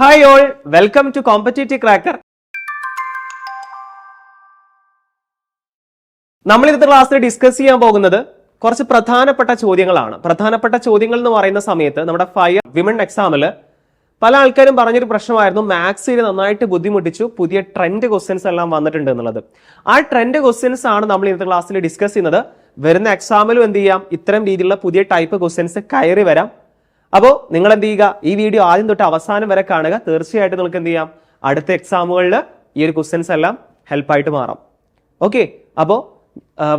Hi all welcome to competitive cracker നമ്മൾ ഇന്നത്തെ ക്ലാസ്സിൽ ഡിസ്കസ് ചെയ്യാൻ പോകുന്നത് കുറച്ച് പ്രധാനപ്പെട്ട ചോദ്യങ്ങളാണ്. പ്രധാനപ്പെട്ട ചോദ്യങ്ങൾ എന്ന് പറയുന്ന സമയത്ത് നമ്മുടെ ഫയർ വിമൺ എക്സാമിൽ പല ആൾക്കാരും പറഞ്ഞൊരു പ്രശ്നമായിരുന്നു. മാത്സിൽ നന്നായിട്ട് ബുദ്ധിമുട്ടിച്ചു. പുതിയ ട്രെൻഡ് ക്വസ്റ്റ്യൻസ് എല്ലാം വന്നിട്ടുണ്ട് എന്നുള്ളത്. ആ ട്രെൻഡ് ക്വസ്റ്റ്യൻസ് ആണ് നമ്മൾ ഇന്നത്തെ ക്ലാസ്സിൽ ഡിസ്കസ് ചെയ്യുന്നത്. വരുന്ന എക്സാമിലും എന്ത് ചെയ്യാം? ഇത്തരം രീതിയിലുള്ള പുതിയ ടൈപ്പ് ക്വസ്റ്റ്യൻസ് കയറി വരാം. അപ്പോൾ നിങ്ങൾ എന്ത് ചെയ്യുക ഈ വീഡിയോ ആദ്യം തൊട്ട് അവസാനം വരെ കാണുക. തീർച്ചയായിട്ടും നിങ്ങൾക്ക് എന്ത് ചെയ്യാം? അടുത്ത എക്സാമുകളിൽ ഈ ഒരു ക്വസ്റ്റ്യൻസ് എല്ലാം ഹെൽപ്പായിട്ട് മാറാം. ഓക്കെ അപ്പോൾ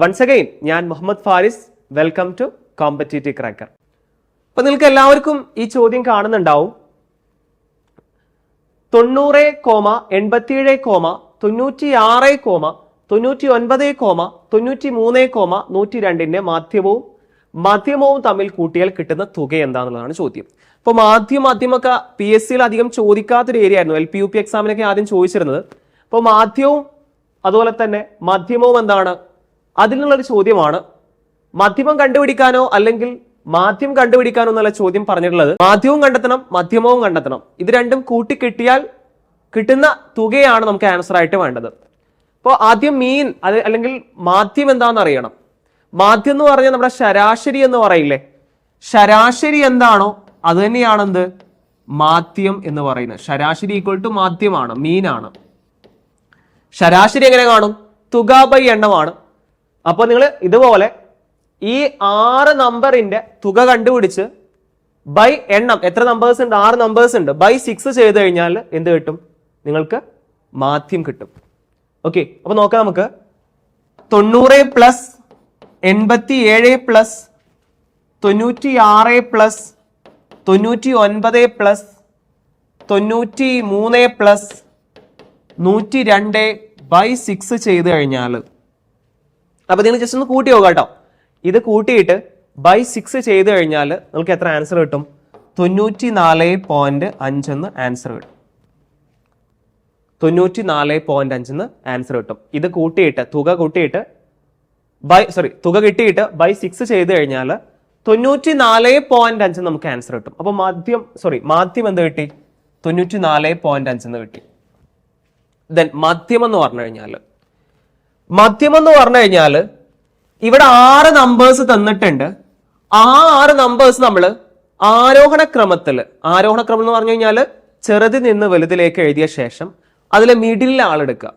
വൺസ് അഗൈൻ ഞാൻ Muhammad Faris. Welcome to competitive cracker അപ്പൊ നിങ്ങൾക്ക് എല്ലാവർക്കും ഈ ചോദ്യം കാണുന്നുണ്ടാവും. തൊണ്ണൂറ് കോമ എൺപത്തിയേഴ് കോമ തൊണ്ണൂറ്റി ആറ് കോമ തൊണ്ണൂറ്റി ഒൻപത് കോമ തൊണ്ണൂറ്റി മൂന്ന് കോമ നൂറ്റി രണ്ടിന്റെ മാധ്യമവും മധ്യമവും തമ്മിൽ കൂട്ടിയാൽ കിട്ടുന്ന തുക എന്താണെന്നുള്ളതാണ് ചോദ്യം. അപ്പോൾ മാധ്യമ മാധ്യമൊക്കെ പി എസ് സിയിൽ അധികം ചോദിക്കാത്തൊരു ഏരിയ ആയിരുന്നു. എൽ പി യു പി എക്സാമിനൊക്കെ ആദ്യം ചോദിച്ചിരുന്നത്. അപ്പോൾ മാധ്യവും അതുപോലെ തന്നെ മധ്യമവും എന്താണ്? അതിൽ നിന്നുള്ളൊരു ചോദ്യമാണ് മധ്യമം കണ്ടുപിടിക്കാനോ അല്ലെങ്കിൽ മാധ്യം കണ്ടുപിടിക്കാനോ എന്നുള്ള ചോദ്യം പറഞ്ഞിട്ടുള്ളത് മാധ്യമവും കണ്ടെത്തണം മധ്യമവും കണ്ടെത്തണം. ഇത് രണ്ടും കൂട്ടി കിട്ടിയാൽ കിട്ടുന്ന തുകയാണ് നമുക്ക് ആൻസർ ആയിട്ട് വേണ്ടത്. അപ്പോൾ ആദ്യം മീൻ അത് അല്ലെങ്കിൽ മാധ്യം എന്താണെന്ന് അറിയണം. മാധ്യം എന്ന് പറഞ്ഞാൽ നമ്മുടെ ശരാശരി എന്ന് പറയില്ലേ? ശരാശരി എന്താണോ അത് തന്നെയാണെന്ത്? മാധ്യം എന്ന് പറയുന്നത്. ശരാശരി ഈക്വൽ ടു മാധ്യമാണ് മീനാണ് ശരാശരി എങ്ങനെ കാണും? തുക ബൈ എണ്ണമാണ്. അപ്പോൾ നിങ്ങൾ ഇതുപോലെ ഈ ആറ് നമ്പറിന്റെ തുക കണ്ടുപിടിച്ച് ബൈ എണ്ണം എത്ര നമ്പേഴ്സ് ഉണ്ട്? ആറ് നമ്പേഴ്സ് ഉണ്ട്. ബൈ സിക്സ് ചെയ്ത് കഴിഞ്ഞാൽ എന്ത് കിട്ടും? നിങ്ങൾക്ക് മാധ്യം കിട്ടും. ഓക്കെ അപ്പൊ നോക്കാം നമുക്ക്. തൊണ്ണൂറ് പ്ലസ് എൺപത്തി ഏഴ് പ്ലസ് തൊണ്ണൂറ്റി ആറ് പ്ലസ് തൊണ്ണൂറ്റി ഒൻപത് പ്ലസ് തൊണ്ണൂറ്റി മൂന്ന് പ്ലസ് നൂറ്റി രണ്ട് ബൈ സിക്സ് ചെയ്ത് കഴിഞ്ഞാൽ. അപ്പോൾ നിങ്ങൾ ജസ്റ്റ് ഒന്ന് കൂട്ടി നോക്കാം കേട്ടോ. ഇത് കൂട്ടിയിട്ട് ബൈ സിക്സ് ചെയ്ത് കഴിഞ്ഞാൽ നിങ്ങൾക്ക് എത്ര ആൻസർ കിട്ടും? തൊണ്ണൂറ്റി നാല് പോയിന്റ് അഞ്ചെന്ന് ആൻസർ കിട്ടും. തൊണ്ണൂറ്റി നാല് പോയിന്റ് അഞ്ചെന്ന് ആൻസർ കിട്ടും. ഇത് കൂട്ടിയിട്ട് തുക കൂട്ടിയിട്ട് ബൈ സോറി തുക കിട്ടിയിട്ട് ബൈ സിക്സ് ചെയ്ത് കഴിഞ്ഞാൽ തൊണ്ണൂറ്റി നാല് പോയിന്റ് അഞ്ച് നമുക്ക് ആൻസർ കിട്ടും. അപ്പോൾ മാധ്യം സോറി മാധ്യം എന്ത് കിട്ടി? തൊണ്ണൂറ്റി നാല് പോയിന്റ് അഞ്ചെന്ന് കിട്ടി. ദെൻ മധ്യം എന്ന് പറഞ്ഞു കഴിഞ്ഞാൽ മധ്യം എന്ന് പറഞ്ഞു കഴിഞ്ഞാൽ ഇവിടെ ആറ് നമ്പേഴ്സ് തന്നിട്ടുണ്ട്. ആ ആറ് നമ്പേഴ്സ് നമ്മൾ ആരോഹണ ക്രമത്തിൽ ആരോഹണ ക്രമം എന്ന് പറഞ്ഞു കഴിഞ്ഞാൽ ചെറുതിൽ നിന്ന് വലുതിലേക്ക് എഴുതിയ ശേഷം അതിലെ മിഡിലെ ആളെടുക്കുക.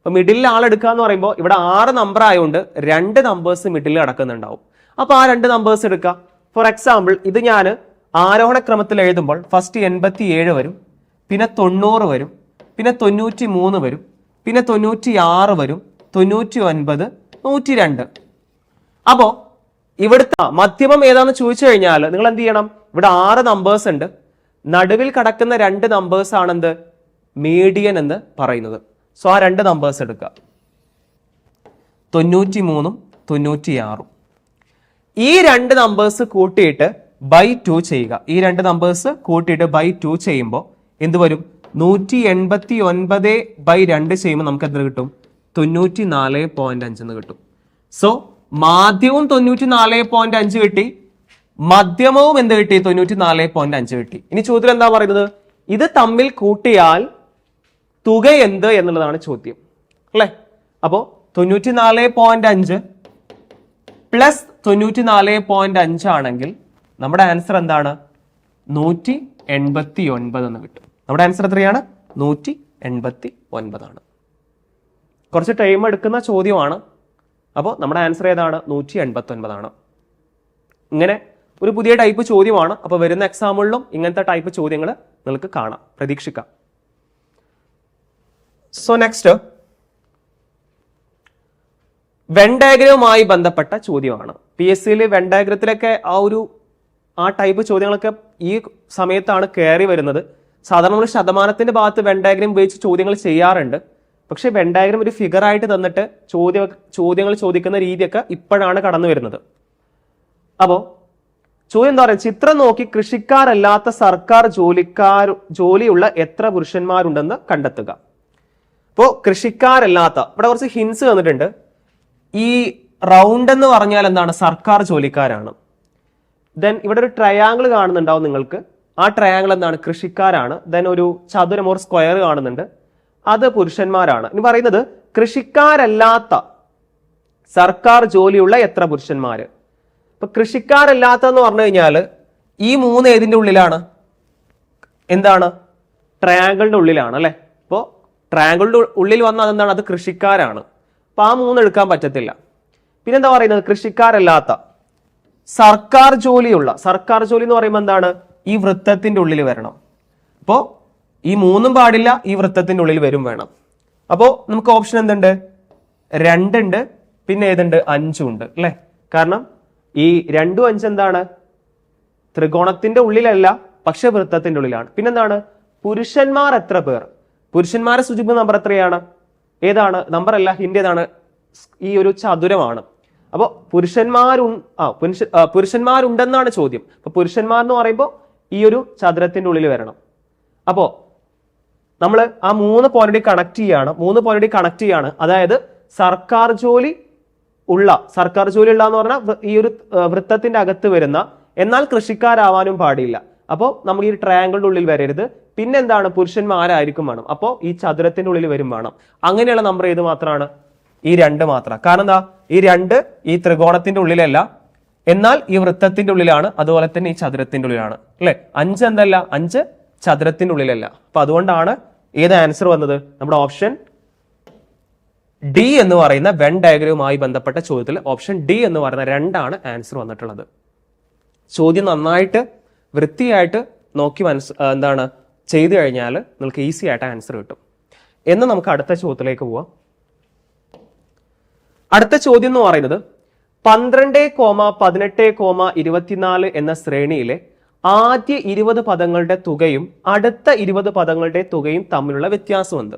അപ്പൊ മിഡിലിൽ ആളെടുക്കുക എന്ന് പറയുമ്പോൾ ഇവിടെ ആറ് നമ്പർ ആയതുകൊണ്ട് രണ്ട് നമ്പേഴ്സ് മിഡിൽ കിടക്കുന്നുണ്ടാവും അപ്പോൾ ആ രണ്ട് നമ്പേഴ്സ് എടുക്കുക ഫോർ എക്സാമ്പിൾ ഇത് ഞാൻ ആരോഹണ ക്രമത്തിൽ എഴുതുമ്പോൾ ഫസ്റ്റ് എൺപത്തി ഏഴ് വരും പിന്നെ തൊണ്ണൂറ് വരും പിന്നെ തൊണ്ണൂറ്റി മൂന്ന് വരും പിന്നെ തൊണ്ണൂറ്റി ആറ് വരും തൊണ്ണൂറ്റി ഒൻപത് നൂറ്റി രണ്ട് അപ്പോ ഇവിടുത്തെ മധ്യമം ഏതാണെന്ന് ചോദിച്ചു കഴിഞ്ഞാൽ നിങ്ങൾ എന്ത് ചെയ്യണം? ഇവിടെ ആറ് നമ്പേഴ്സ് ഉണ്ട്. നടുവിൽ കടക്കുന്ന രണ്ട് നമ്പേഴ്സ് ആണെന്ത്? മീഡിയൻ എന്ന് പറയുന്നത്. സോ ആ രണ്ട് നമ്പേഴ്സ് എടുക്കുക. തൊണ്ണൂറ്റി മൂന്നും തൊണ്ണൂറ്റി ആറും ഈ രണ്ട് നമ്പേഴ്സ് കൂട്ടിയിട്ട് ബൈ ടു ചെയ്യുക. ഈ രണ്ട് നമ്പേഴ്സ് കൂട്ടിയിട്ട് ബൈ ടു ചെയ്യുമ്പോൾ എന്ത് വരും? നൂറ്റി എൺപത്തി ഒൻപത് ബൈ രണ്ട് ചെയ്യുമ്പോൾ നമുക്ക് എന്ത് കിട്ടും? തൊണ്ണൂറ്റി നാല് പോയിന്റ് അഞ്ചെന്ന് കിട്ടും. സോ മാധ്യവും തൊണ്ണൂറ്റി നാല് പോയിന്റ് അഞ്ച് കിട്ടി. മധ്യമവും എന്ത് കിട്ടി? തൊണ്ണൂറ്റി നാല് പോയിന്റ് അഞ്ച് കിട്ടി. ഇനി ചോദ്യം എന്താ പറയുന്നത്? ഇത് തമ്മിൽ കൂട്ടിയാൽ തുക എന്ത് എന്നുള്ളതാണ് ചോദ്യം. അല്ലേ? അപ്പോൾ തൊണ്ണൂറ്റി നാല് പോയിന്റ് അഞ്ച് പ്ലസ് തൊണ്ണൂറ്റി നാല് പോയിന്റ് അഞ്ചാണെങ്കിൽ നമ്മുടെ ആൻസർ എന്താണ്? നൂറ്റി എൺപത്തി ഒൻപത് എന്ന് കിട്ടും. നമ്മുടെ ആൻസർ എത്രയാണ്? നൂറ്റി എൺപത്തി ഒൻപതാണ് കുറച്ച് ടൈം എടുക്കുന്ന ചോദ്യമാണ്. അപ്പോൾ നമ്മുടെ ആൻസർ ഏതാണ്? നൂറ്റി എൺപത്തി ഒൻപതാണ് ഇങ്ങനെ ഒരു പുതിയ ടൈപ്പ് ചോദ്യമാണ്. അപ്പോൾ വരുന്ന എക്സാമുകളിലും ഇങ്ങനത്തെ ടൈപ്പ് ചോദ്യങ്ങൾ നിങ്ങൾക്ക് കാണാം. പ്രതീക്ഷിക്കാം. സോ നെക്സ്റ്റ് വെൻ ബന്ധപ്പെട്ട ചോദ്യമാണ്. പി എസ് സിയിൽ വെൻ ആ ഒരു ആ ടൈപ്പ് ചോദ്യങ്ങളൊക്കെ ഈ സമയത്താണ് കയറി വരുന്നത്. സാധാരണ നമ്മൾ ശതമാനത്തിന്റെ ഭാഗത്ത് വെൻ ഡയഗ്രം ഉപയോഗിച്ച് ചോദ്യങ്ങൾ ചെയ്യാറുണ്ട്. പക്ഷേ വെൻ ഡയഗ്രം ഒരു ഫിഗർ ആയിട്ട് തന്നിട്ട് ചോദ്യ ചോദ്യങ്ങൾ ചോദിക്കുന്ന രീതിയൊക്കെ ഇപ്പോഴാണ് കടന്നു വരുന്നത്. അപ്പോൾ ചോദ്യം എന്താ പറയുക? ചിത്രം നോക്കി കൃഷിക്കാരല്ലാത്ത സർക്കാർ ജോലിക്കാർ ജോലിയുള്ള എത്ര പുരുഷന്മാരുണ്ടെന്ന് കണ്ടെത്തുക. അപ്പോൾ കൃഷിക്കാരല്ലാത്ത ഇവിടെ കുറച്ച് ഹിൻസ് തന്നിട്ടുണ്ട്. ഈ റൗണ്ട് എന്ന് പറഞ്ഞാൽ എന്താണ്? സർക്കാർ ജോലിക്കാരാണ്. ദെൻ ഇവിടെ ഒരു ട്രയാങ്കിൾ കാണുന്നുണ്ടാവും നിങ്ങൾക്ക്. ആ ട്രയാങ്കിൾ എന്താണ്? കൃഷിക്കാരാണ്. ദെൻ ഒരു ചതുരം ഓർ സ്ക്വയർ കാണുന്നുണ്ട്. അത് പുരുഷന്മാരാണ്. ഇനി പറയുന്നത് കൃഷിക്കാരല്ലാത്ത സർക്കാർ ജോലിയുള്ള എത്ര പുരുഷന്മാര്? ഇപ്പൊ കൃഷിക്കാരല്ലാത്തെന്ന് പറഞ്ഞു കഴിഞ്ഞാൽ ഈ മൂന്ന് ഏതിന്റെ ഉള്ളിലാണ്? എന്താണ്? ട്രയാങ്കിളിന്റെ ഉള്ളിലാണ് അല്ലെ? ഇപ്പോൾ ട്രയാങ്കിളിന്റെ ഉള്ളിൽ വന്ന അതെന്താണ് അത് കൃഷിക്കാരാണ്. അപ്പം ആ മൂന്ന് എടുക്കാൻ പറ്റത്തില്ല. പിന്നെന്താ പറയുന്നത്? കൃഷിക്കാരല്ലാത്ത സർക്കാർ ജോലിയുള്ള സർക്കാർ ജോലി എന്ന് പറയുമ്പോൾ എന്താണ്? ഈ വൃത്തത്തിന്റെ ഉള്ളിൽ വരണം. അപ്പോൾ ഈ മൂന്നും പാടില്ല ഈ വൃത്തത്തിന്റെ ഉള്ളിൽ വരും വേണം. അപ്പോൾ നമുക്ക് ഓപ്ഷൻ എന്തുണ്ട്? രണ്ടുണ്ട് പിന്നെ ഏതുണ്ട്? അഞ്ചും ഉണ്ട് അല്ലേ? കാരണം ഈ രണ്ടും അഞ്ച് എന്താണ്? ത്രികോണത്തിന്റെ ഉള്ളിലല്ല പക്ഷെ വൃത്തത്തിന്റെ ഉള്ളിലാണ്. പിന്നെന്താണ്? പുരുഷന്മാർ എത്ര പേർ? പുരുഷന്മാരെ സൂചിപ്പിക്കുന്ന നമ്പർ എത്രയാണ്? ഏതാണ്? നമ്പർ അല്ല ഹിന്റ് ഏതാണ് ഈ ഒരു ചതുരമാണ്. അപ്പോൾ പുരുഷന്മാരു ആ പുരുഷ പുരുഷന്മാരുണ്ടെന്നാണ് ചോദ്യം. അപ്പോൾ പുരുഷന്മാർ എന്ന് പറയുമ്പോൾ ഈ ഒരു ചതുരത്തിന്റെ ഉള്ളിൽ വരണം. അപ്പോൾ നമ്മൾ ആ മൂന്ന് പോയിന്റ് കണക്ട് ചെയ്യാണ്. മൂന്ന് പോയിന്റ് കണക്ട് ചെയ്യാണ്. അതായത് സർക്കാർ ജോലി ഉള്ള സർക്കാർ ജോലി ഉള്ള എന്ന് പറഞ്ഞാൽ ഈ ഒരു വൃത്തത്തിന്റെ അകത്ത് വരുന്ന എന്നാൽ കൃഷിക്കാരാവാനും പാടില്ല. അപ്പോൾ നമ്മൾ ഈ ട്രയാങ്കിളിന്റെ ഉള്ളിൽ വരരുത്. പിന്നെന്താണ്? പുരുഷന്മാരായിരിക്കും വേണം? അപ്പോൾ ഈ ചതുരത്തിന്റെ ഉള്ളിൽ വരും വേണം. അങ്ങനെയുള്ള നമ്പർ ഏത് മാത്രമാണ് ഈ രണ്ട് മാത്രം. കാരണം എന്താ? ഈ രണ്ട് ഈ ത്രികോണത്തിന്റെ ഉള്ളിലല്ല. എന്നാൽ ഈ വൃത്തത്തിന്റെ ഉള്ളിലാണ് അതുപോലെ തന്നെ ഈ ചതുരത്തിന്റെ ഉള്ളിലാണ്. അല്ലെ? അഞ്ച് എന്തല്ല? അഞ്ച് ചതുരത്തിന്റെ ഉള്ളിലല്ല. അപ്പൊ അതുകൊണ്ടാണ് ഏത് ആൻസർ വന്നത്? നമ്മുടെ ഓപ്ഷൻ ഡി എന്ന് പറയുന്ന വെൻ ഡയഗ്രവുമായി ബന്ധപ്പെട്ട ചോദ്യത്തിൽ ഓപ്ഷൻ ഡി എന്ന് പറയുന്ന രണ്ടാണ് ആൻസർ വന്നിട്ടുള്ളത്. ചോദ്യം നന്നായിട്ട് വൃത്തിയായിട്ട് നോക്കി മനസ് എന്താണ് ചെയ്തു കഴിഞ്ഞാൽ നിങ്ങൾക്ക് ഈസി ആയിട്ട് ആൻസർ കിട്ടും. എന്ന് നമുക്ക് അടുത്ത ചോദ്യത്തിലേക്ക് പോവാം. അടുത്ത ചോദ്യം എന്ന് പറയുന്നത് പന്ത്രണ്ട് കോമ പതിനെട്ട് കോമ ഇരുപത്തിനാല് എന്ന ശ്രേണിയിലെ ആദ്യ ഇരുപത് പദങ്ങളുടെ തുകയും അടുത്ത ഇരുപത് പദങ്ങളുടെ തുകയും തമ്മിലുള്ള വ്യത്യാസമുണ്ട്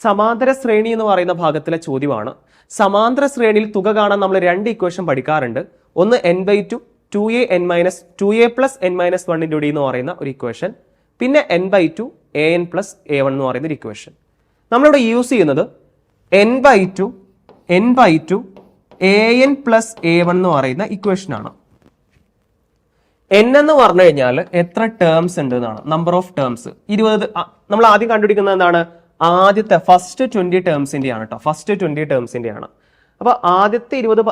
സമാന്തര ശ്രേണി എന്ന് പറയുന്ന ഭാഗത്തിലെ ചോദ്യമാണ്. സമാന്തര ശ്രേണിയിൽ തുക കാണാൻ നമ്മൾ രണ്ട് ഇക്വേഷൻ പഠിക്കാറുണ്ട്. ഒന്ന് n by two two a n minus two a plus n minus വണ്ണിന്റെ കൂടി എന്ന് പറയുന്ന ഒരു ഇക്വേഷൻ പിന്നെ n by two a n plus a one എന്ന് പറയുന്ന ഒരു ഇക്വേഷൻ നമ്മളിവിടെ യൂസ് ചെയ്യുന്നത് n by two n by two a n plus a one എന്ന് പറയുന്ന ഇക്വേഷനാണ് എൻ എന്ന് പറഞ്ഞു കഴിഞ്ഞാൽ എത്ര ടേംസ് ഉണ്ട് എന്നാണ് നമ്പർ ഓഫ് ടേംസ് ഇരുപത് നമ്മൾ ആദ്യം കണ്ടുപിടിക്കുന്നത് എന്താണ്? ആദ്യത്തെ ഫസ്റ്റ് ട്വന്റി ടേംസിന്റെ ആണ് കേട്ടോ ഫസ്റ്റ് ട്വന്റി ടേംസിന്റെ ആണ്. അപ്പൊ ആദ്യത്തെ ഇരുപത്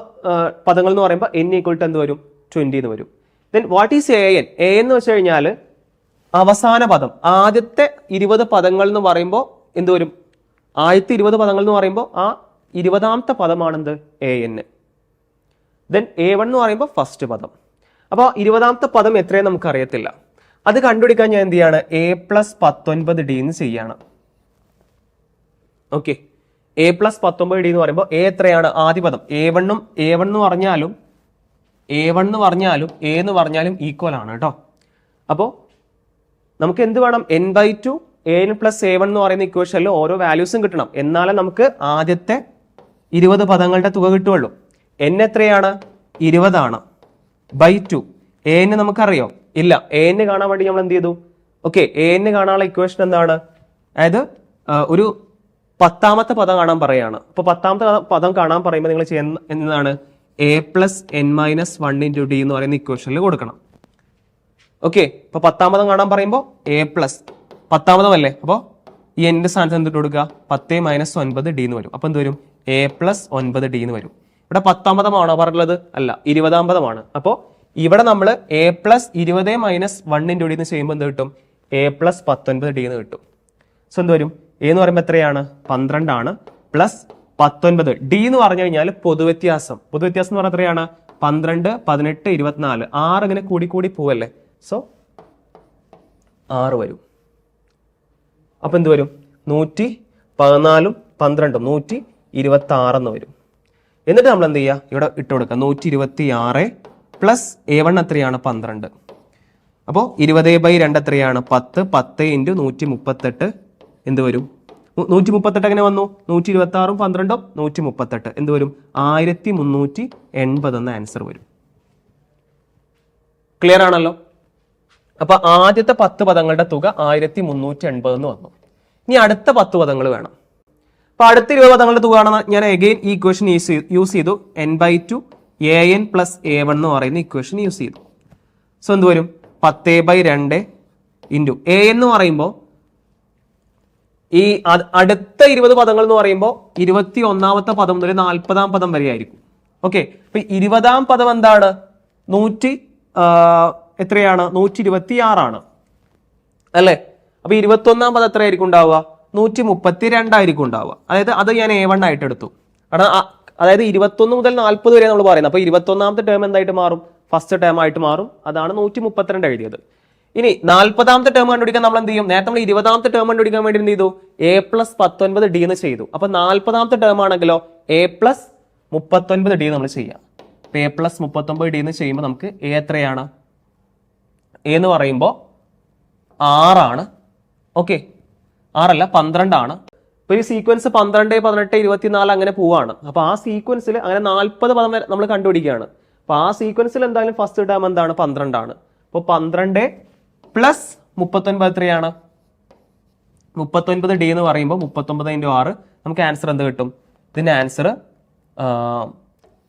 പദങ്ങൾ എന്ന് പറയുമ്പോൾ എൻ ഈക്വൽ ടു എന്ത് വരും? ട്വന്റി എന്ന് വരും. Then what is a n a എന്ന് വെച്ച് കഴിഞ്ഞാൽ അവസാന പദം ആദ്യത്തെ ഇരുപത് പദങ്ങൾ എന്ന് പറയുമ്പോൾ എന്ത് വരും? ആദ്യത്തെ ഇരുപത് പദങ്ങൾ എന്ന് പറയുമ്പോൾ ആ ഇരുപതാമത്തെ പദമാണെന്ത്? A n then a one എന്ന് പറയുമ്പോൾ ഫസ്റ്റ് പദം. അപ്പോൾ ഇരുപതാമത്തെ പദം എത്രയും നമുക്ക് അറിയത്തില്ല അത് കണ്ടുപിടിക്കാൻ ഞാൻ എന്ത് ചെയ്യാണ്? എ പ്ലസ് പത്തൊൻപത് ഡി എന്ന് ചെയ്യാണ്. ഓക്കെ എ പ്ലസ് പത്തൊമ്പത് ഡി എന്ന് പറയുമ്പോൾ എ എത്രയാണ്? ആദ്യ പദം. എ വണ്ണും എ വൺ എന്ന് പറഞ്ഞാലും എ വൺ എന്ന് പറഞ്ഞാലും എ എന്ന് പറഞ്ഞാലും ഈക്വൽ ആണ് കേട്ടോ അപ്പോൾ നമുക്ക് എന്ത് വേണം? N by two a n plus a one എന്ന് പറയുന്ന ഇക്വേഷനിൽ ഓരോ വാല്യൂസും കിട്ടണം. എന്നാലേ നമുക്ക് ആദ്യത്തെ ഇരുപത് പദങ്ങളുടെ തുക കിട്ടുള്ളൂ എൻ എത്രയാണ്? ഇരുപതാണ് ബൈ ടു എ എന്ന് നമുക്കറിയോ? ഇല്ല. എ എന്ന് കാണാൻ വേണ്ടി നമ്മൾ എന്ത് ചെയ്തു? ഓക്കെ എ എന്ന് കാണാനുള്ള ഇക്വേഷൻ എന്താണ്? അതായത് ഒരു പത്താമത്തെ പദം കാണാൻ പറയാണ്. അപ്പൊ പത്താമത്തെ പദം കാണാൻ പറയുമ്പോൾ നിങ്ങൾ ചെയ്യുന്ന എന്താണ്? A plus n minus one into d എന്ന് പറയുന്ന ഇക്വേഷനിൽ കൊടുക്കണം. ഓക്കെ ഇപ്പൊ പത്താമതം കാണാൻ പറയുമ്പോൾ എ പ്ലസ് പത്താമതമല്ലേ? അപ്പോൾ ഈ എന്റെ സ്ഥാനത്ത് എന്തിട്ട് കൊടുക്കുക പത്ത് മൈനസ് ഒൻപത് ഡി എന്ന് വരും. അപ്പോൾ എന്ത് വരും? എ പ്ലസ് ഒൻപത് ഡി എന്ന് വരും. ഇവിടെ പത്താമതമാണോ പറഞ്ഞുള്ളത് അല്ല ഇരുപതാമതമാണ്. അപ്പോൾ ഇവിടെ നമ്മൾ എ പ്ലസ് ഇരുപത് മൈനസ് വൺ ഇന്റു ഡി എന്ന് ചെയ്യുമ്പോൾ എന്ത് കിട്ടും? എ പ്ലസ് പത്തൊൻപത് ഡി എന്ന് കിട്ടും. സോ എന്ത് വരും? എന്ന് പറയുമ്പോൾ എത്രയാണ്? പന്ത്രണ്ടാണ്. പ്ലസ് പത്തൊൻപത്. ഡി എന്ന് പറഞ്ഞു കഴിഞ്ഞാൽ പൊതുവ്യത്യാസം. പൊതുവ്യത്യാസം എന്ന് പറഞ്ഞാൽ എത്രയാണ്? പന്ത്രണ്ട് പതിനെട്ട് ഇരുപത്തിനാല്. ആറ് ഇങ്ങനെ കൂടി കൂടി പോവല്ലേ? സോ ആറ് വരും. അപ്പൊ എന്ത് വരും? നൂറ്റി പതിനാലും പന്ത്രണ്ടും. നൂറ്റി ഇരുപത്തി ആറെന്ന് വരും. എന്നിട്ട് നമ്മൾ എന്ത് ചെയ്യുക? ഇവിടെ ഇട്ട് കൊടുക്കുക. നൂറ്റി ഇരുപത്തി ആറ് പ്ലസ് എ വൺ എത്രയാണ്? പന്ത്രണ്ട്. അപ്പോൾ ഇരുപത് ബൈ രണ്ട് എത്രയാണ്? പത്ത്. പത്ത് ഇന്റു നൂറ്റി മുപ്പത്തെട്ട് എന്ത് വരും? നൂറ്റി മുപ്പത്തെട്ട് എങ്ങനെ വന്നു? നൂറ്റി ഇരുപത്തി ആറും പന്ത്രണ്ടും നൂറ്റി മുപ്പത്തെട്ട് എന്ത് വരും? ആയിരത്തി മുന്നൂറ്റി എൺപത് എന്ന ആൻസർ വരും. ക്ലിയർ ആണല്ലോ? അപ്പൊ ആദ്യത്തെ പത്ത് പദങ്ങളുടെ തുക ആയിരത്തി മുന്നൂറ്റി എൺപത് എന്ന് വന്നു. ഇനി അടുത്ത പത്ത് പദങ്ങൾ വേണം. അപ്പൊ അടുത്ത ഇരുപത് പദങ്ങളുടെ തുക ആണെന്ന് ഞാൻ എഗെയിൻ ഈ ഇക്വേഷൻ യൂസ് ചെയ്തു n by two a n plus a one എന്ന് പറയുന്ന ഇക്വേഷൻ യൂസ് ചെയ്തു. സോ എന്ത് വരും? പത്ത് ബൈ രണ്ട് ഇന്റു എ എന്ന് പറയുമ്പോൾ ഈ അടുത്ത ഇരുപത് പദങ്ങൾ എന്ന് പറയുമ്പോൾ ഇരുപത്തി ഒന്നാമത്തെ പദം മുതൽ നാൽപ്പതാം പദം വരെ ആയിരിക്കും. ഓക്കെ? അപ്പൊ ഇരുപതാം പദം എന്താണ്? നൂറ്റി എത്രയാണ്? നൂറ്റി ഇരുപത്തി ആറാണ് അല്ലേ? അപ്പൊ ഇരുപത്തി ഒന്നാം പദം എത്രയായിരിക്കും ഉണ്ടാവുക? നൂറ്റി മുപ്പത്തി രണ്ടായിരിക്കും ഉണ്ടാവുക. അതായത് അത് ഞാൻ എ വൺ ആയിട്ട് എടുത്തു. കാരണം അതായത് ഇരുപത്തൊന്ന് മുതൽ നാൽപ്പത് വരെ നമ്മൾ പറയുന്നത്. അപ്പൊ ഇരുപത്തൊന്നാമത്തെ ടേം എന്തായിട്ട് മാറും? ഫസ്റ്റ് ടേം ആയിട്ട് മാറും. അതാണ് നൂറ്റി മുപ്പത്തിരണ്ട് എഴുതിയത്. ഇനി നാൽപ്പതാമത്തെ ടേം കണ്ടുപിടിക്കാൻ നമ്മൾ എന്ത് ചെയ്യും? നേരത്തെ നമ്മൾ ഇരുപതാമത്തെ ടേം കണ്ടുപിടിക്കാൻ വേണ്ടി എന്ത് ചെയ്തു? എ പ്ലസ് പത്തൊൻപത് ഡി എന്ന് ചെയ്തു. അപ്പൊ നാൽപ്പതാമത്തെ ടേം ആണെങ്കിലോ എ പ്ലസ് മുപ്പത്തൊൻപത് ഡി നമ്മൾ ചെയ്യാം. എ പ്ലസ് മുപ്പത്തൊമ്പത് ഡി എന്ന് ചെയ്യുമ്പോൾ നമുക്ക് എ എത്രയാണ്? എ എന്ന് പറയുമ്പോൾ ആറാണ്. ഓക്കെ ആറല്ല പന്ത്രണ്ടാണ്. ഇപ്പൊ ഈ സീക്വൻസ് പന്ത്രണ്ട് പതിനെട്ട് ഇരുപത്തിനാല് അങ്ങനെ പോവാണ്. അപ്പൊ ആ സീക്വൻസിൽ അങ്ങനെ നാൽപ്പത് പദം വരെ നമ്മൾ കണ്ടുപിടിക്കുകയാണ്. അപ്പൊ ആ സീക്വൻസിൽ എന്തായാലും ഫസ്റ്റ് ടേം എന്താണ്? പന്ത്രണ്ടാണ്. അപ്പോൾ പന്ത്രണ്ട് പ്ലസ് മുപ്പത്തൊൻപത് എത്രയാണ്? മുപ്പത്തൊൻപത് ഡി എന്ന് പറയുമ്പോൾ മുപ്പത്തൊമ്പത് ഇന്റു ആറ് നമുക്ക് ആൻസർ എന്ത് കിട്ടും? ഇതിന്റെ ആൻസർ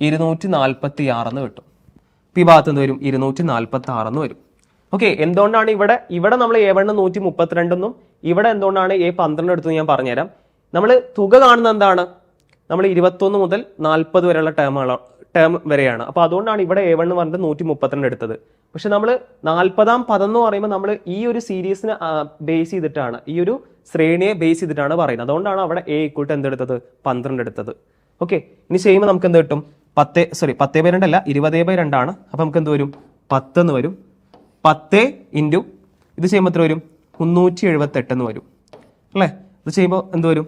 ഇരുന്നൂറ്റി നാൽപ്പത്തി ആറെന്ന് കിട്ടും. പി ഭാഗത്ത് നിന്ന് വരും? ഇരുന്നൂറ്റി നാൽപ്പത്തി ആറെന്ന് വരും. ഓക്കെ എന്തുകൊണ്ടാണ് ഇവിടെ ഇവിടെ നമ്മൾ എ വണ്ണ് നൂറ്റി മുപ്പത്തിരണ്ടെന്നും ഇവിടെ എന്തുകൊണ്ടാണ് എ പന്ത്രണ്ട് എടുത്തെന്ന് ഞാൻ പറഞ്ഞുതരാം. നമ്മൾ തുക കാണുന്നത് എന്താണ്? നമ്മൾ ഇരുപത്തൊന്ന് മുതൽ നാൽപ്പത് വരെയുള്ള ടേമുകൾ ടേം വരെയാണ്. അപ്പോൾ അതുകൊണ്ടാണ് ഇവിടെ എ വൺ എന്ന് പറഞ്ഞിട്ട് നൂറ്റി മുപ്പത്തിരണ്ട് എടുത്തത്. പക്ഷെ നമ്മൾ നാൽപ്പതാം പദം എന്ന് പറയുമ്പോൾ നമ്മൾ ഈ ഒരു സീരീസിനെ ബേസ് ചെയ്തിട്ടാണ് ഈ ഒരു ശ്രേണിയെ ബേസ് ചെയ്തിട്ടാണ് പറയുന്നത്. അതുകൊണ്ടാണ് അവിടെ എ ഇക്വട്ട് എന്തെടുത്തത് പന്ത്രണ്ട് എടുത്തത്. ഓക്കെ ഇനി ചെയ്യുമ്പോൾ നമുക്ക് എന്ത് കിട്ടും? പത്ത് സോറി പത്തേ ബൈ രണ്ടല്ല ഇരുപതേ ബൈ രണ്ടാണ് അപ്പൊ നമുക്ക് എന്ത് വരും? പത്ത് എന്ന് വരും. പത്ത് ഇന്റു ഇത് ചെയ്യുമ്പോൾ എത്ര വരും? മുന്നൂറ്റി എഴുപത്തെട്ട് എന്ന് വരും. അല്ലേ? ഇത് ചെയ്യുമ്പോൾ എന്ത് വരും?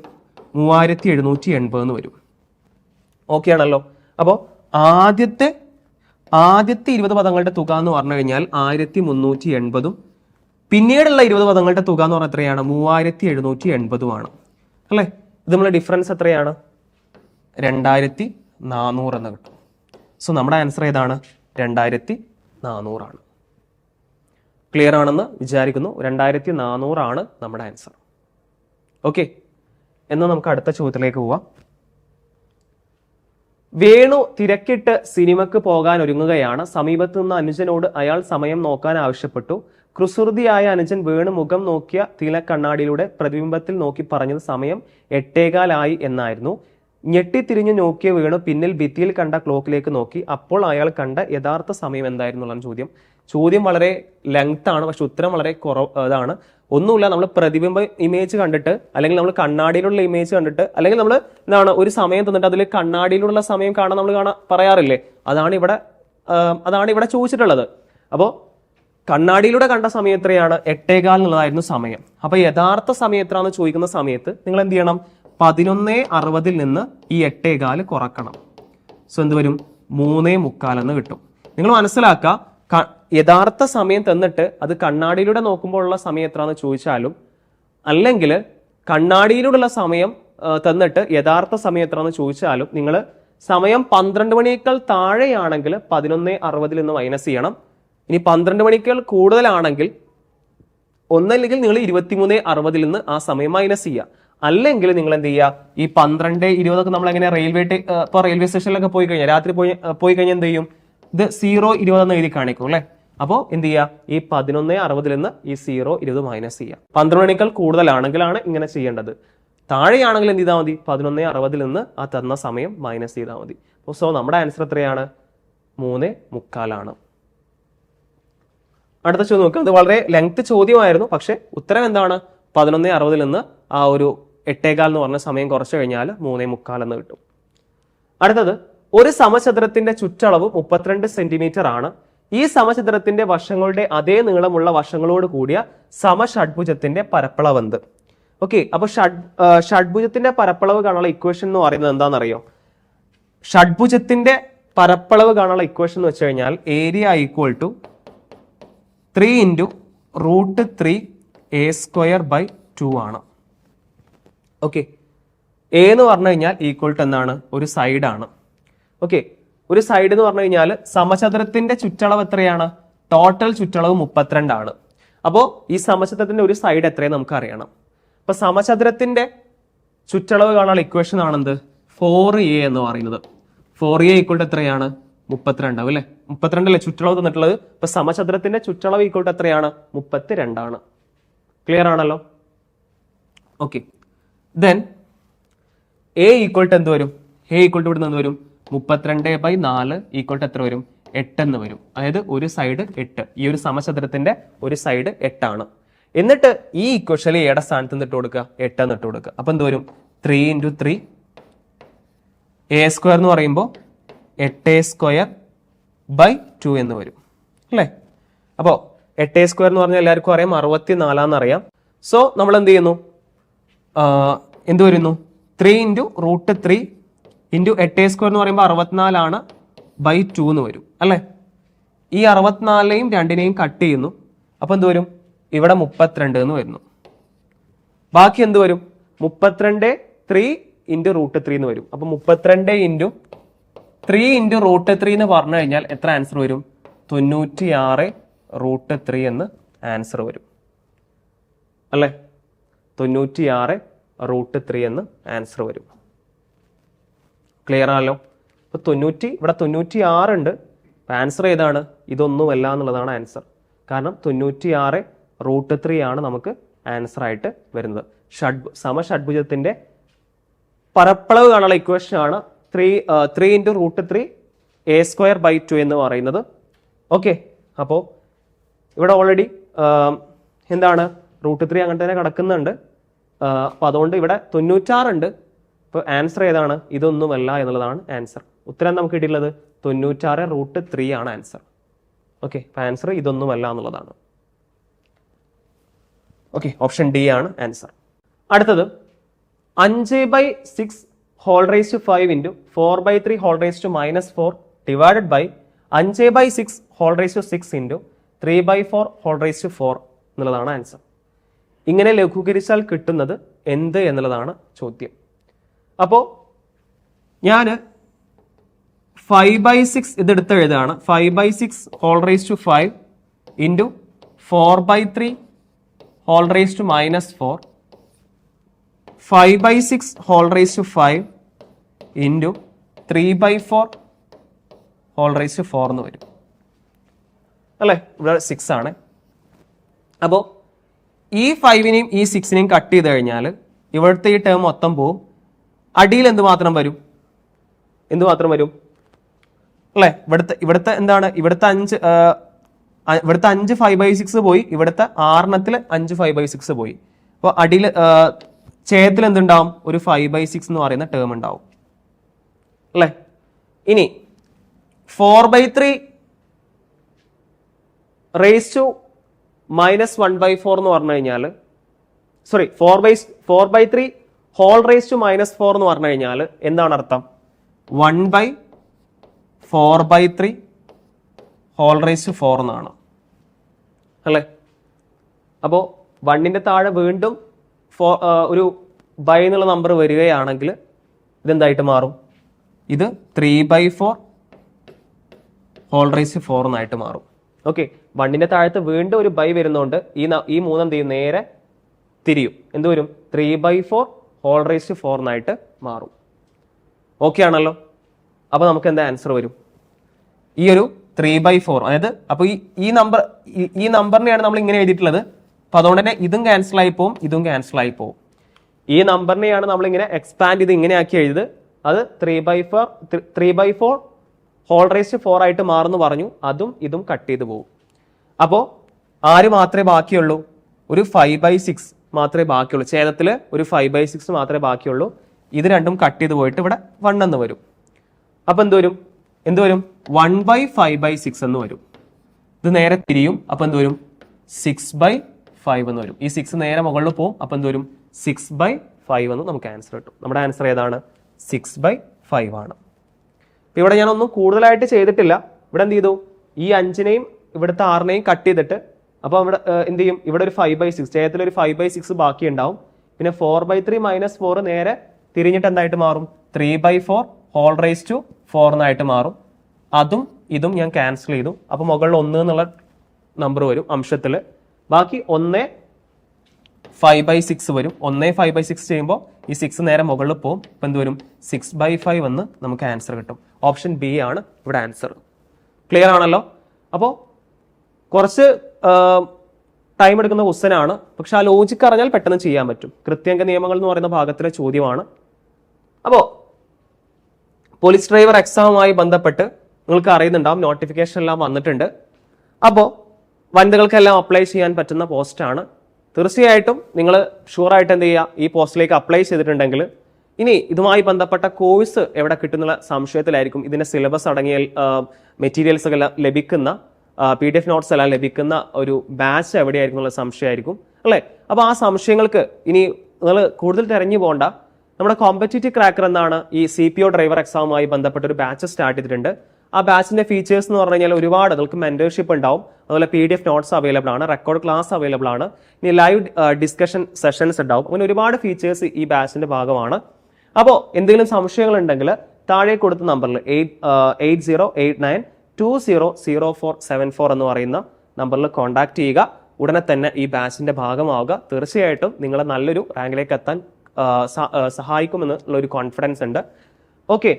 മൂവായിരത്തി എഴുന്നൂറ്റി എൺപത് എന്ന് വരും. ഓക്കെ ആണല്ലോ അപ്പോൾ ആദ്യത്തെ ആദ്യത്തെ ഇരുപത് പദങ്ങളുടെ തുക എന്ന് പറഞ്ഞു കഴിഞ്ഞാൽ ആയിരത്തി മുന്നൂറ്റി എൺപതും പിന്നീടുള്ള ഇരുപത് പദങ്ങളുടെ തുക എന്ന് പറഞ്ഞാൽ എത്രയാണ്? മൂവായിരത്തി എഴുന്നൂറ്റി എൺപതുമാണ് അല്ലേ? ഇത് നമ്മളെ ഡിഫറൻസ് എത്രയാണ്? രണ്ടായിരത്തി നാനൂറ് എന്ന് കിട്ടും. സോ നമ്മുടെ ആൻസർ ഏതാണ്? രണ്ടായിരത്തി നാനൂറാണ് ക്ലിയർ ആണെന്ന് വിചാരിക്കുന്നു. രണ്ടായിരത്തി നാനൂറാണ് നമ്മുടെ ആൻസർ ഓക്കെ എന്നാൽ നമുക്ക് അടുത്ത ചോദ്യത്തിലേക്ക് പോവാം. വേണു തിരക്കിട്ട് സിനിമക്ക് പോകാൻ ഒരുങ്ങുകയാണ്. സമീപത്ത് നിന്ന് അനുജനോട് അയാൾ സമയം നോക്കാൻ ആവശ്യപ്പെട്ടു. കുസൃതിയായ അനുജൻ വേണു മുഖം നോക്കിയ തിലക്കണ്ണാടിയിലൂടെ പ്രതിബിംബത്തിൽ നോക്കി പറഞ്ഞത് സമയം എട്ടേകാലായി എന്നായിരുന്നു. ഞെട്ടിത്തിരിഞ്ഞു നോക്കിയ വേണു പിന്നിൽ ഭിത്തിയിൽ കണ്ട ക്ലോക്കിലേക്ക് നോക്കി. അപ്പോൾ അയാൾ കണ്ട യഥാർത്ഥ സമയം എന്തായിരുന്നു എന്നുള്ള ചോദ്യം. ചോദ്യം വളരെ ലെങ്ത് ആണ് പക്ഷെ ഉത്തരം വളരെ കുറവ് ഇതാണ്. ഒന്നുമില്ല നമ്മൾ പ്രതിബിംബ ഇമേജ് കണ്ടിട്ട് അല്ലെങ്കിൽ നമ്മൾ കണ്ണാടിയിലുള്ള ഇമേജ് കണ്ടിട്ട് അല്ലെങ്കിൽ നമ്മൾ എന്താണ് ഒരു സമയം തന്നിട്ട് അതിൽ കണ്ണാടിയിലുള്ള സമയം കാണാൻ നമ്മൾ കാണാൻ പറയാറില്ലേ? അതാണ് ഇവിടെ അതാണ് ഇവിടെ ചോദിച്ചിട്ടുള്ളത്. അപ്പോൾ കണ്ണാടിയിലൂടെ കണ്ട സമയം എത്രയാണ്? എട്ടേകാൽ എന്നുള്ളതായിരുന്നു സമയം. അപ്പോൾ യഥാർത്ഥ സമയം എത്രയാണെന്ന് ചോദിക്കുന്ന സമയത്ത് നിങ്ങൾ എന്ത് ചെയ്യണം? പതിനൊന്നേ അറുപതിൽ നിന്ന് ഈ എട്ടേകാൽ കുറക്കണം. സോ എന്ത് വരും? മൂന്നേ മുക്കാലെന്ന് കിട്ടും. നിങ്ങൾ മനസ്സിലാക്കുക യഥാർത്ഥ സമയം തന്നിട്ട് അത് കണ്ണാടിയിലൂടെ നോക്കുമ്പോൾ ഉള്ള സമയം എത്രയാണെന്ന് ചോദിച്ചാലും അല്ലെങ്കിൽ കണ്ണാടിയിലൂടെയുള്ള സമയം തന്നിട്ട് യഥാർത്ഥ സമയം എത്രയാണെന്ന് ചോദിച്ചാലും നിങ്ങൾ സമയം പന്ത്രണ്ട് മണിയേക്കാൾ താഴെയാണെങ്കിൽ പതിനൊന്ന് അറുപതിൽ നിന്ന് മൈനസ് ചെയ്യണം. ഇനി പന്ത്രണ്ട് മണിക്കാൾ കൂടുതലാണെങ്കിൽ ഒന്നല്ലെങ്കിൽ നിങ്ങൾ ഇരുപത്തിമൂന്ന് അറുപതിൽ നിന്ന് ആ സമയം മൈനസ് ചെയ്യുക. അല്ലെങ്കിൽ നിങ്ങൾ എന്ത് ചെയ്യുക? ഈ പന്ത്രണ്ട് ഇരുപതൊക്കെ നമ്മൾ എങ്ങനെ റെയിൽവേ ഇപ്പോൾ ഇപ്പൊ റെയിൽവേ സ്റ്റേഷനിലൊക്കെ പോയി കഴിഞ്ഞാൽ രാത്രി പോയി പോയി കഴിഞ്ഞാൽ എന്ത് ചെയ്യും? ഇത് സീറോ ഇരുപതെന്ന് എഴുതി കാണിക്കും അല്ലേ? അപ്പോൾ എന്ത് ചെയ്യുക ഈ പതിനൊന്ന് അറുപതിൽ നിന്ന് ഈ സീറോ ഇരുപത് മൈനസ് ചെയ്യുക പന്ത്രണ്ട് മണിക്കാൾ കൂടുതലാണെങ്കിലാണ് ഇങ്ങനെ ചെയ്യേണ്ടത്. താഴെയാണെങ്കിൽ എന്ത് ചെയ്താൽ മതി? പതിനൊന്ന് അറുപതിൽ നിന്ന് ആ തന്ന സമയം മൈനസ് ചെയ്താൽ മതി. സോ നമ്മുടെ ആൻസർ എത്രയാണ്? മൂന്ന് മുക്കാലാണ്. അടുത്ത ചോദ്യം നോക്കാം. അത് വളരെ ലെങ്ത് ചോദ്യമായിരുന്നു. പക്ഷെ ഉത്തരം എന്താണ്? പതിനൊന്ന് അറുപതിൽ നിന്ന് ആ ഒരു എട്ടേകാൽ എന്ന് പറഞ്ഞ സമയം കുറച്ച് കഴിഞ്ഞാൽ മൂന്നേ മുക്കാൽ എന്ന് കിട്ടും. അടുത്തത് ഒരു സമചതുരത്തിന്റെ ചുറ്റളവ് മുപ്പത്തിരണ്ട് സെന്റിമീറ്റർ ആണ്. ഈ സമചതുരത്തിന്റെ വശങ്ങളുടെ അതേ നീളമുള്ള വശങ്ങളോട് കൂടിയ സമഷഡ്ഭുജത്തിന്റെ പരപ്പളവ് എന്ത് ഓക്കെ അപ്പൊ ഷഡ് ഷഡ്ഭുജത്തിന്റെ പരപ്പളവ് കാണാനുള്ള ഇക്വേഷൻ എന്ന് പറയുന്നത് എന്താണെന്നറിയോ? ഷഡ്ഭുജത്തിന്റെ പരപ്പളവ് കാണാനുള്ള ഇക്വേഷൻ എന്ന് വെച്ച് കഴിഞ്ഞാൽ area equal to three into root three a square by two ആണ്. ഓക്കെ എന്ന് പറഞ്ഞു കഴിഞ്ഞാൽ ഈക്വൽ ടു എന്താണ്? ഒരു സൈഡാണ് ഓക്കെ ഒരു സൈഡ് എന്ന് പറഞ്ഞു കഴിഞ്ഞാൽ സമചതുരത്തിന്റെ ചുറ്റളവ് എത്രയാണ്? ടോട്ടൽ ചുറ്റളവ് മുപ്പത്തിരണ്ടാണ്. അപ്പോൾ ഈ സമചതുരത്തിന്റെ ഒരു സൈഡ് എത്രയും നമുക്ക് അറിയണം അപ്പൊ സമചതുരത്തിന്റെ ചുറ്റളവ് കാണാനുള്ള ഇക്വേഷൻ ആണെന്ത്? ഫോർ എ എന്ന് പറയുന്നത്. ഫോർ എ ഈക്വൾ ടു എത്രയാണ്? മുപ്പത്തിരണ്ട് അല്ലേ? മുപ്പത്തിരണ്ടല്ലേ ചുറ്റളവ് തന്നിട്ടുള്ളത്? ഇപ്പൊ സമചതുരത്തിന്റെ ചുറ്റളവ് ഈക്വൾ ടു എത്രയാണ്? മുപ്പത്തിരണ്ടാണ്. ക്ലിയർ ആണല്ലോ? Okay then a equal to എന്ത് വരും? എ ഈക്വൽ ടു നിന്ന് എന്ത് വരും? മുപ്പത്തിരണ്ട് ബൈ നാല് ഈക്വൽ ടു എത്ര വരും? എട്ട് എന്ന് വരും. അതായത് ഒരു സൈഡ് എട്ട്. ഈ ഒരു സമചതുരത്തിന്റെ ഒരു സൈഡ് എട്ടാണ്. എന്നിട്ട് ഈ ഇക്വേഷനിൽ എയുടെ സ്ഥാനത്ത് നിന്ന് ഇട്ട് കൊടുക്കുക? എട്ട് എന്ന് ഇട്ട് കൊടുക്കുക. അപ്പൊ എന്ത് വരും? Three into three a square എന്ന് പറയുമ്പോൾ എട്ട് എ സ്ക്വയർ ബൈ ടു എന്ന് വരും. അല്ലേ? അപ്പോൾ എട്ട് എ സ്ക്വയർ എന്ന് പറഞ്ഞാൽ എല്ലാവർക്കും അറിയാം. അറുപത്തി നാലാന്ന് അറിയാം. സോ നമ്മൾ എന്ത് ചെയ്യുന്നു? എന്ത് വരുന്നു? Three into root three into എട്ട് സ്ക്വയർ എന്ന് പറയുമ്പോൾ അറുപത്തിനാലാണ് ബൈ ടു എന്ന് വരും അല്ലേ? ഈ അറുപത്തിനാലിനെയും രണ്ടിനെയും കട്ട് ചെയ്യുന്നു. അപ്പോൾ എന്ത് വരും? ഇവിടെ മുപ്പത്തിരണ്ട് എന്ന് വരുന്നു. ബാക്കി എന്ത് വരും? മുപ്പത്തിരണ്ട് ത്രീ ഇന്റു റൂട്ട് ത്രീ എന്ന് വരും. അപ്പോൾ മുപ്പത്തിരണ്ട് into three into root three എന്ന് പറഞ്ഞു കഴിഞ്ഞാൽ എത്ര ആൻസർ വരും? തൊണ്ണൂറ്റി ആറ് റൂട്ട് ത്രീ എന്ന് ആൻസർ വരും. അല്ലേ? തൊണ്ണൂറ്റി ആറ് റൂട്ട് ത്രീ എന്ന് ആൻസർ വരും. ക്ലിയർ ആണല്ലോ. ഇപ്പോൾ തൊണ്ണൂറ്റി ഇവിടെ തൊണ്ണൂറ്റി ആറുണ്ട് ആൻസർ ഏതാണ്? ഇതൊന്നുമല്ല എന്നുള്ളതാണ് ആൻസർ കാരണം തൊണ്ണൂറ്റി ആറ് റൂട്ട് ത്രീ ആണ് നമുക്ക് ആൻസർ ആയിട്ട് വരുന്നത്. ഷഡ് സമഷഡ്ഭുജത്തിന്റെ പരപ്പളവ് കാണാനുള്ള ഇക്വേഷൻ ആണ് three three into root three a square by two എന്ന് പറയുന്നത്. ഓക്കെ അപ്പോൾ ഇവിടെ ഓൾറെഡി എന്താണ്? റൂട്ട് ത്രീ അങ്ങനെ തന്നെ കിടക്കുന്നുണ്ട് അപ്പോൾ അതുകൊണ്ട് ഇവിടെ തൊണ്ണൂറ്റാറുണ്ട് ഇപ്പോൾ ആൻസർ ഏതാണ്? ഇതൊന്നുമല്ല എന്നുള്ളതാണ് ആൻസർ ഉത്തരം നമുക്ക് കിട്ടിയിട്ടുള്ളത് തൊണ്ണൂറ്റാറ് റൂട്ട് ത്രീ ആണ് ആൻസർ ഓക്കെ അപ്പോൾ ആൻസർ ഇതൊന്നുമല്ല എന്നുള്ളതാണ്. ഓക്കെ ഓപ്ഷൻ ഡി ആണ് ആൻസർ അടുത്തത് അഞ്ച് by six whole raise to five into four by three whole raise to minus four divided by അഞ്ച് by six whole raise to six into three by four whole raise to four എന്നുള്ളതാണ് answer ഇങ്ങനെ ലഘൂകരിച്ചാൽ കിട്ടുന്നത് എന്ത് എന്നുള്ളതാണ് ചോദ്യം. അപ്പോൾ ഞാൻ ഫൈവ് ബൈ സിക്സ് ഇതെടുത്ത് എഴുതുകയാണ് five by six whole raise to five into four by three whole raise to minus four five by six whole raise to five into three by four whole raise to four എന്ന് വരും. അല്ലേ? ഇവിടെ six ആണ്. അപ്പോൾ ഈ ഫൈവിനെയും ഈ സിക്സിനെയും cut ചെയ്ത് കഴിഞ്ഞാൽ ഇവിടുത്തെ ഈ ടേം മൊത്തം പോവും. അടിയിൽ എന്ത് മാത്രം വരും? എന്ത് മാത്രം വരും? അല്ലേ? ഇവിടുത്തെ ഇവിടുത്തെ എന്താണ്? ഇവിടുത്തെ അഞ്ച് ഇവിടുത്തെ അഞ്ച് ഫൈവ് ബൈ സിക്സ് പോയി. ഇവിടുത്തെ ആറെണ്ണത്തിൽ അഞ്ച് ഫൈവ് ബൈ സിക്സ് പോയി. അപ്പോൾ അടിയിൽ ഛേദത്തിൽ എന്തുണ്ടാവും? ഒരു ഫൈവ് ബൈ സിക്സ് എന്ന് പറയുന്ന ടേം ഉണ്ടാവും. അല്ലേ? ഇനി four by three raise to minus one by four എന്ന് പറഞ്ഞു കഴിഞ്ഞാൽ sorry four by four by three whole raise to minus four എന്ന് പറഞ്ഞു കഴിഞ്ഞാൽ എന്താണ് അർത്ഥം? One by four by three whole raise to four എന്നാണ്. അല്ലേ? അപ്പോൾ വണ്ണിന്റെ താഴെ വീണ്ടും ഫോ ഒരു ബൈ എന്നുള്ള നമ്പർ വരികയാണെങ്കിൽ ഇതെന്തായിട്ട് മാറും? ഇത് three by four whole raise four എന്നായിട്ട് മാറും. ഓക്കെ വണ്ണിന്റെ താഴത്ത് വീണ്ടും ഒരു ബൈ വരുന്നതുകൊണ്ട് ഈ ഈ മൂന്നെന്ത് ചെയ്യും? നേരെ തിരിയും. എന്ത് വരും? Three by four whole raise four എന്നായിട്ട് മാറും. ഓക്കെ ആണല്ലോ? അപ്പോൾ നമുക്ക് എന്താ ആൻസർ വരും? ഈ ഒരു ത്രീ ബൈ ഫോർ അതായത് അപ്പോൾ ഈ ഈ നമ്പർ ഈ നമ്പറിനെയാണ് നമ്മൾ ഇങ്ങനെ എഴുതിയിട്ടുള്ളത്. അപ്പോൾ അതുകൊണ്ട് തന്നെ ഇതും ക്യാൻസൽ ആയി പോവും ഇതും ക്യാൻസൽ ആയി പോവും. ഈ നമ്പറിനെയാണ് നമ്മൾ ഇങ്ങനെ എക്സ്പാൻഡ് ചെയ്ത് ഇങ്ങനെ ആക്കി എഴുത് അത് three by four three by four whole raise four ആയിട്ട് മാറുന്നു പറഞ്ഞു. അതും ഇതും കട്ട് ചെയ്ത് പോകും അപ്പോൾ ആര് മാത്രമേ ബാക്കിയുള്ളൂ? ഒരു ഫൈവ് ബൈ സിക്സ് മാത്രമേ ബാക്കിയുള്ളൂ. ഛേദത്തിൽ ഒരു ഫൈവ് ബൈ സിക്സ് മാത്രമേ ബാക്കിയുള്ളൂ. ഇത് രണ്ടും കട്ട് ചെയ്ത് പോയിട്ട് ഇവിടെ വൺ എന്ന് വരും. അപ്പൊ എന്ത് വരും? എന്ത് വരും? One by five by six എന്ന് വരും. ഇത് നേരെ തിരിയും അപ്പൊ എന്ത് വരും? സിക്സ് ബൈ ഫൈവ് എന്ന് വരും. ഈ സിക്സ് നേരെ മുകളിൽ പോകും അപ്പൊ എന്ത് വരും? സിക്സ് ബൈ ഫൈവ് എന്ന് നമുക്ക് ആൻസർ കിട്ടും. നമ്മുടെ ആൻസർ ഏതാണ്? സിക്സ് ബൈ ഫൈവ് ആണ്. അപ്പം ഇവിടെ ഞാനൊന്നും കൂടുതലായിട്ട് ചെയ്തിട്ടില്ല. ഇവിടെ എന്ത് ചെയ്തു? ഈ അഞ്ചിനെയും ഇവിടുത്തെ ആറിനെയും കട്ട് ചെയ്തിട്ട് അപ്പോൾ ഇവിടെ എന്ത് ചെയ്യും? ഇവിടെ ഒരു ഫൈവ് ബൈ സിക്സ് ചേതത്തിൽ ഒരു ഫൈവ് ബൈ സിക്സ് ബാക്കി ഉണ്ടാവും പിന്നെ four by three minus four നേരെ തിരിഞ്ഞിട്ട് എന്തായിട്ട് മാറും? Three by four whole raise to four എന്നായിട്ട് മാറും. അതും ഇതും ഞാൻ ക്യാൻസൽ ചെയ്തു. അപ്പോൾ മുകളിൽ ഒന്ന് എന്നുള്ള നമ്പർ വരും അംശത്തിൽ. ബാക്കി ഒന്ന് ഫൈവ് ബൈ സിക്സ് വരും. ഒന്നേ ഫൈവ് ബൈ സിക്സ് ചെയ്യുമ്പോൾ ഈ സിക്സ് നേരെ മുകളിൽ പോകും ഇപ്പം എന്ത് വരും? സിക്സ് ബൈ ഫൈവ് എന്ന് നമുക്ക് ആൻസർ കിട്ടും. ഓപ്ഷൻ ബി ആണ് ഇവിടെ ആൻസർ ക്ലിയർ ആണല്ലോ? അപ്പോൾ കുറച്ച് ടൈം എടുക്കുന്ന ക്വസ്റ്റൻ ആണ് പക്ഷെ ആ ലോജിക്ക് അറിഞ്ഞാൽ പെട്ടെന്ന് ചെയ്യാൻ പറ്റും. കൃത്യങ്ക നിയമങ്ങൾ എന്ന് പറയുന്ന ഭാഗത്തിലെ ചോദ്യമാണ്. അപ്പോൾ പോലീസ് ഡ്രൈവർ എക്സാമുമായി ബന്ധപ്പെട്ട് നിങ്ങൾക്ക് അറിയുന്നുണ്ടാവും നോട്ടിഫിക്കേഷൻ എല്ലാം വന്നിട്ടുണ്ട്. അപ്പോൾ വനിതകൾക്കെല്ലാം അപ്ലൈ ചെയ്യാൻ പറ്റുന്ന പോസ്റ്റാണ് തീർച്ചയായിട്ടും നിങ്ങൾ ഷുവറായിട്ട് എന്ത് ചെയ്യുക ഈ പോസ്റ്റിലേക്ക് അപ്ലൈ ചെയ്തിട്ടുണ്ടെങ്കിൽ ഇനി ഇതുമായി ബന്ധപ്പെട്ട കോഴ്സ് എവിടെ കിട്ടുന്നുള്ള സംശയത്തിലായിരിക്കും ഇതിന്റെ സിലബസ് അടങ്ങിയ മെറ്റീരിയൽസ് ഒക്കെ ലഭിക്കുന്ന പി ഡി എഫ് നോട്ട്സ് എല്ലാം ലഭിക്കുന്ന ഒരു ബാച്ച് എവിടെയായിരിക്കും എന്നുള്ള സംശയമായിരിക്കും അല്ലേ? അപ്പോൾ ആ സംശയങ്ങൾക്ക് ഇനി നിങ്ങൾ കൂടുതൽ തിരഞ്ഞു പോകണ്ട. നമ്മുടെ കോമ്പറ്റേറ്റീവ് ക്രാക്കർ എന്നാണ് ഈ സി പി ഒ ഡ്രൈവർ എക്സാമുമായി ബന്ധപ്പെട്ട ഒരു ബാച്ച് സ്റ്റാർട്ട് ചെയ്തിട്ടുണ്ട്. ആ ബാച്ചിന്റെ ഫീച്ചേഴ്സ് എന്ന് പറഞ്ഞു കഴിഞ്ഞാൽ ഒരുപാട് നിങ്ങൾക്ക് മെന്റർഷിപ്പ് ഉണ്ടാവും. അതുപോലെ P D F notes available ആണ് റെക്കോർഡ് ക്ലാസ് അവൈലബിൾ ആണ്. ഇനി ലൈവ് ഡിസ്കഷൻ സെഷൻസ് ഉണ്ടാവും. അങ്ങനെ ഒരുപാട് ഫീച്ചേഴ്സ് ഈ ബാച്ചിന്റെ ഭാഗമാണ്. അപ്പോൾ എന്തെങ്കിലും സംശയങ്ങൾ ഉണ്ടെങ്കിൽ താഴെ കൊടുത്ത നമ്പറിൽ eight eight zero eight nine two zero zero four seven four എന്ന് പറയുന്ന നമ്പറിൽ കോൺടാക്ട് ചെയ്യുക. ഉടനെ തന്നെ ഈ ബാച്ചിന്റെ ഭാഗമാവുക. തീർച്ചയായിട്ടും നിങ്ങളെ നല്ലൊരു റാങ്കിലേക്ക് എത്താൻ സഹായിക്കുമെന്ന് ഉള്ള ഒരു കോൺഫിഡൻസ് ഉണ്ട്. ഓക്കെ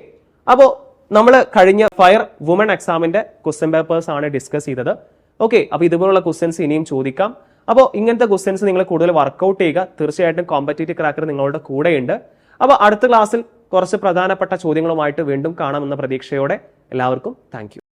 അപ്പോൾ നമ്മൾ കഴിഞ്ഞ ഫയർ വുമൺ എക്സാമിന്റെ ക്വസ്റ്റ്യൻ പേപ്പേഴ്സ് ആണ് ഡിസ്കസ് ചെയ്തത്. ഓക്കെ അപ്പോൾ ഇതുപോലുള്ള ക്വസ്റ്റ്യൻസ് ഇനിയും ചോദിക്കാം. അപ്പോൾ ഇങ്ങനത്തെ ക്വസ്റ്റ്യൻസ് നിങ്ങൾ കൂടുതൽ വർക്കൗട്ട് ചെയ്യുക. തീർച്ചയായിട്ടും കോമ്പറ്റേറ്റീവ് ക്രാക്കർ നിങ്ങളുടെ കൂടെയുണ്ട്. അപ്പോൾ അടുത്ത ക്ലാസ്സിൽ കുറച്ച് പ്രധാനപ്പെട്ട ചോദ്യങ്ങളുമായിട്ട് വീണ്ടും കാണാമെന്ന പ്രതീക്ഷയോടെ എല്ലാവർക്കും താങ്ക്